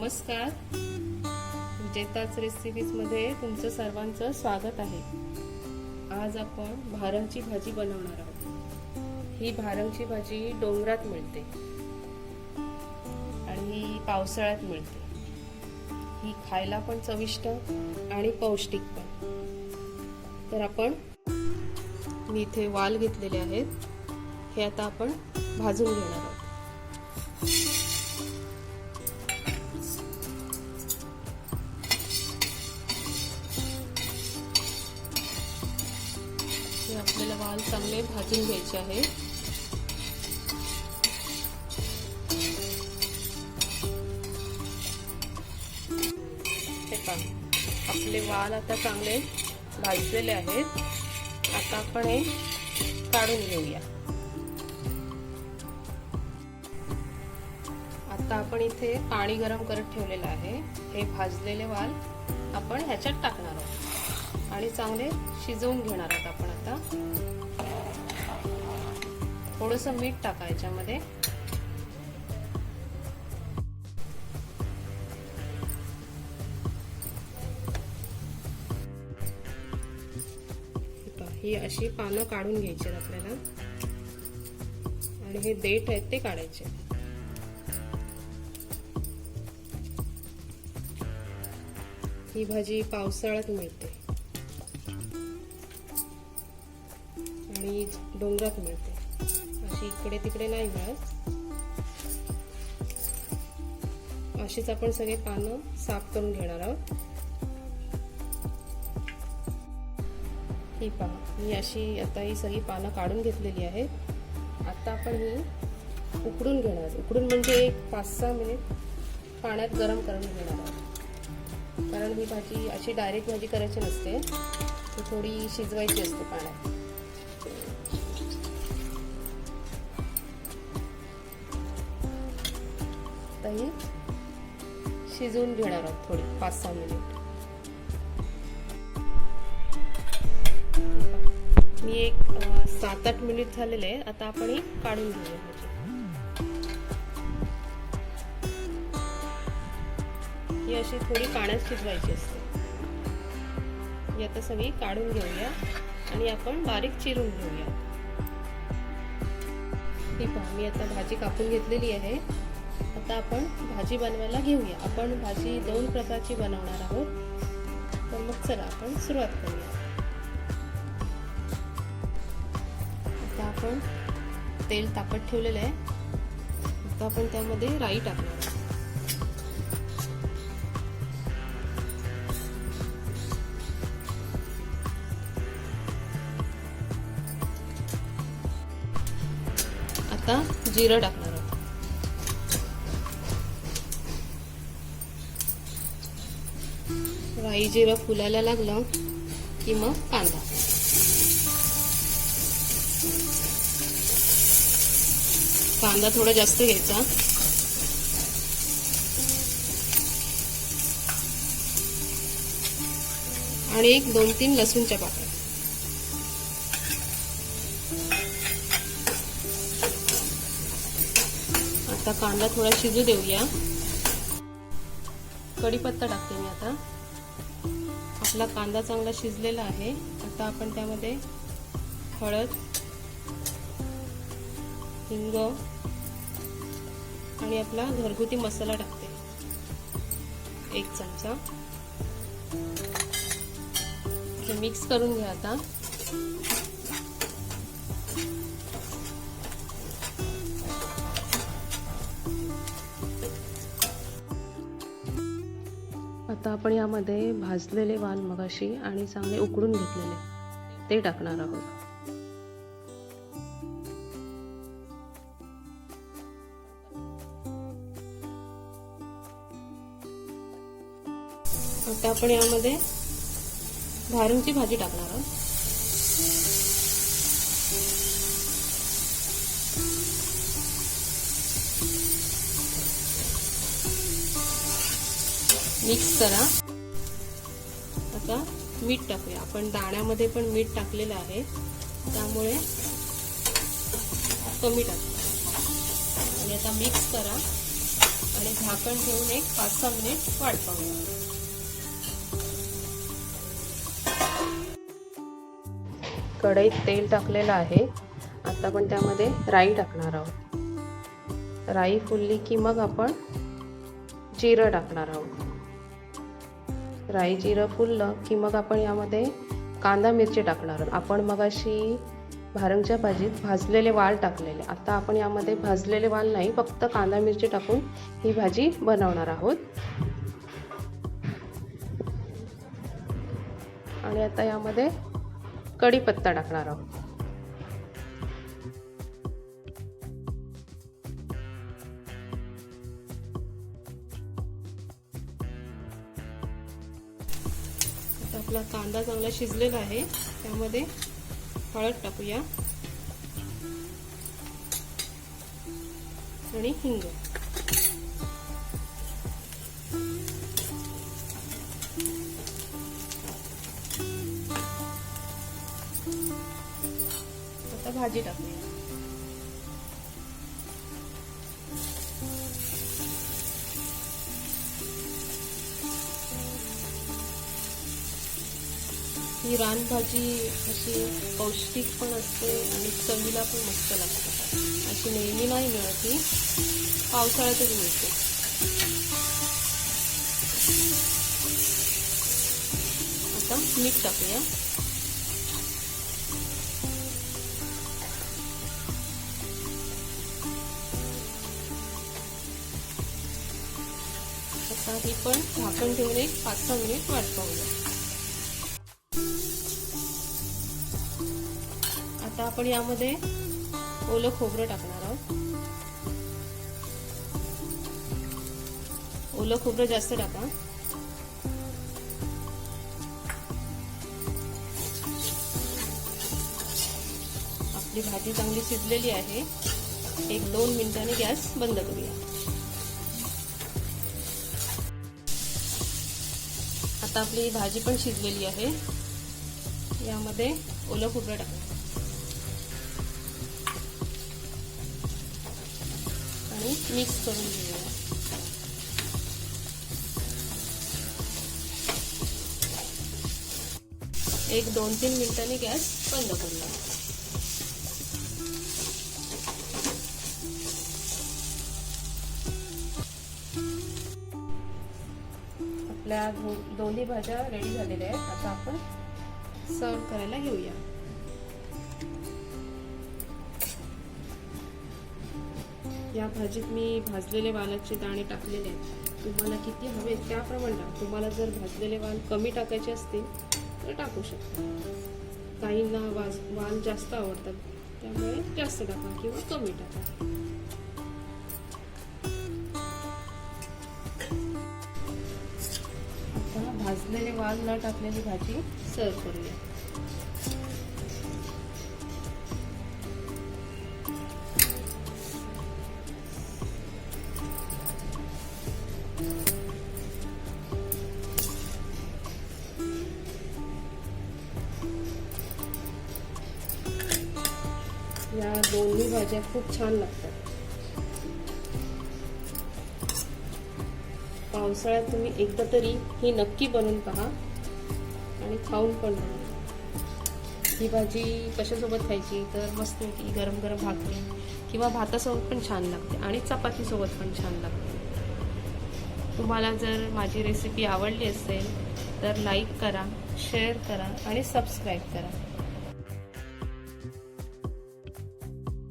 नमस्कार. विजेताच रेसिपीजमध्ये तुमचं सर्वांचं स्वागत आहे. आज आपण भारंगची भाजी बनवणार आहोत. ही भारंगची भाजी डोंगरात मिळते. आणि पावसाळ्यात मिळते. ही खायला पण चविष्ट आणि पौष्टिक पण. तर आपण मी इथे वाल घेतलेले आहेत. हे आता आपण भाजून घेणार आहोत. आपल्याला वाल चांगले भाजून घ्यायचे आहे. हे पहा आपले वाल आता चांगले भाजलेले आहेत. आता आपण हे काढून घेऊया. आता आपण इथे पाणी गरम करत ठेवलेलं आहे. हे भाजलेले वाल आपण ह्याच्यात टाकणार आहोत. आणि चांगले शिजवून घेणार आहोत आपण आता. थोडस मीठ टाका याच्यामध्ये. ही अशी पानं काढून घ्यायची आपल्याला. आणि हे देठ आहेत ते काढायचे. ही भाजी पावसाळ्यात मिळते. आणि डोंगरात मिळते. अशी इकडे तिकडे नाही मिळत. अशीच आपण सगळे पानं साफ करून घेणार आहोत. ही पहा मी अशी आता ही सगळी पानं काढून घेतलेली आहेत. आता आपण ही उकडून घेणार उकडून म्हणजे एक पाच सहा मिनिट पाण्यात गरम करून घेणार आहोत. कारण ही भाजी अशी डायरेक्ट भाजी करायची नसते. ती थोडी शिजवायची असते पाण्यात. आता ही शिजवून घेणार आहोत थोडी पाच सहा मिनिट. मी एक सात आठ मिनिट झालेले आहे आता आपण ही काढून घेऊया ही अशी थोडी पाण्यात शिजवायची असते. ही आता सगळी काढून घेऊया आणि आपण बारीक चिरून घेऊया. ही पहा मी आता भाजी कापून घेतलेली आहे. आता आपण भाजी बनवायला घेऊया. आपण भाजी दोन प्रकारची बनवणार आहोत. तर मग चला आपण सुरुवात करूया. आता आपण तेल तापत ठेवलेलं आहे. आता आपण त्यामध्ये राई टाकणार आहोत. आता जिरं टाकणार आहोत राई जिरं फुलायला लागलं की मग कांदा. कांदा थोडा जास्त घ्यायचा. आणि एक दोन तीन लसूणच्या पाकळ्या. आता कांदा थोडा शिजू देऊया. कढीपत्ता टाकते मी आता. आपला कांदा चांगला शिजलेला आहे. आता आपण त्यामध्ये हळद हिंग आणि आपला घरगुती मसाला टाकते. एक चमचा. हे मिक्स करून घ्या आता. आता आपण यामध्ये भाजलेले वाल मगाशी आणि चांगले उकडून घेतलेले. ते टाकणार आहोत. आता आपण यामध्ये भारूंची भाजी टाकणार आहोत. मिक्स करा. आता मीठ टाकूया. आपण दाण्यामध्ये पण मीठ टाकलेलं आहे. त्यामुळे कमी टाकू आणि आता मिक्स करा. आणि झाकण ठेवून एक पाच सहा मिनिट वाट पाहूया कढईत तेल टाकलेलं आहे. आता आपण त्यामध्ये राई टाकणार आहोत. राई फुलली की मग आपण जिरं टाकणार आहोत. राई जिरं फुललं की मग आपण यामध्ये कांदा मिरची टाकणार आहोत. आपण मगाशी भारंगच्या भाजीत भाजलेले वाल टाकलेले. आता आपण यामध्ये भाजलेले वाल नाही फक्त कांदा मिरची टाकून ही भाजी बनवणार आहोत. आणि आता यामध्ये कढीपत्ता टाकणार आहोत. आपला कांदा चांगला शिजलेला आहे. त्यामध्ये हळद टाकूया. आणि हिंग. आता भाजी टाकूया. ही रानभाजी अशी पौष्टिक पण असते आणि चवीला पण मस्त लागते. अशी नेहमी नाही मिळत. ही पावसाळ्यातच मिळते. आता मीठ टाकूया. आता ही पण झाकण ठेवून एक पाच सहा मिनिट वाट पाहूया. आता आपण यामध्ये ओलं खोबरं टाकणार आहोत. ओलं खोबरं जास्त टाका. आपली भाजी चांगली शिजलेली आहे. एक दोन मिनिटांनी गॅस बंद करूया. आता आपली भाजी पण शिजलेली आहे. यामध्ये ओलं खोबरं टाका मिक्स करून घेऊया एक दोन तीन मिनिटांनी गॅस बंद करूया. आपल्या दोन्ही भाज्या रेडी झालेल्या आहेत. आता आपण सर्व करायला घेऊया या भाजीत मी भाजलेले वालाचे दाणे टाकलेले आहेत. तुम्हाला किती हवे त्याप्रमाणे टाका. तुम्हाला जर भाजलेले वाल कमी टाकायचे असतील तर टाकू शकता. काहींना वाज वाल जास्त आवडतात त्यामुळे जास्त टाका किंवा कमी टाका. आता भाजलेले वाल न टाकलेली भाजी सर्व करूया. या दोन्ही भाज्या खूप छान लागतात. पावसाळ्यात तुम्ही एकदा तरी ही नक्की बनवून पहा आणि खाऊन पण पहा ही भाजी कशासोबत खायची? तर मस्त की गरम गरम भाकरी किंवा भातासोबत पण छान लागते आणि चपातीसोबत पण छान लागते. तुम्हाला जर माझी रेसिपी आवडली असेल तर लाईक करा शेअर करा आणि सबस्क्राईब करा.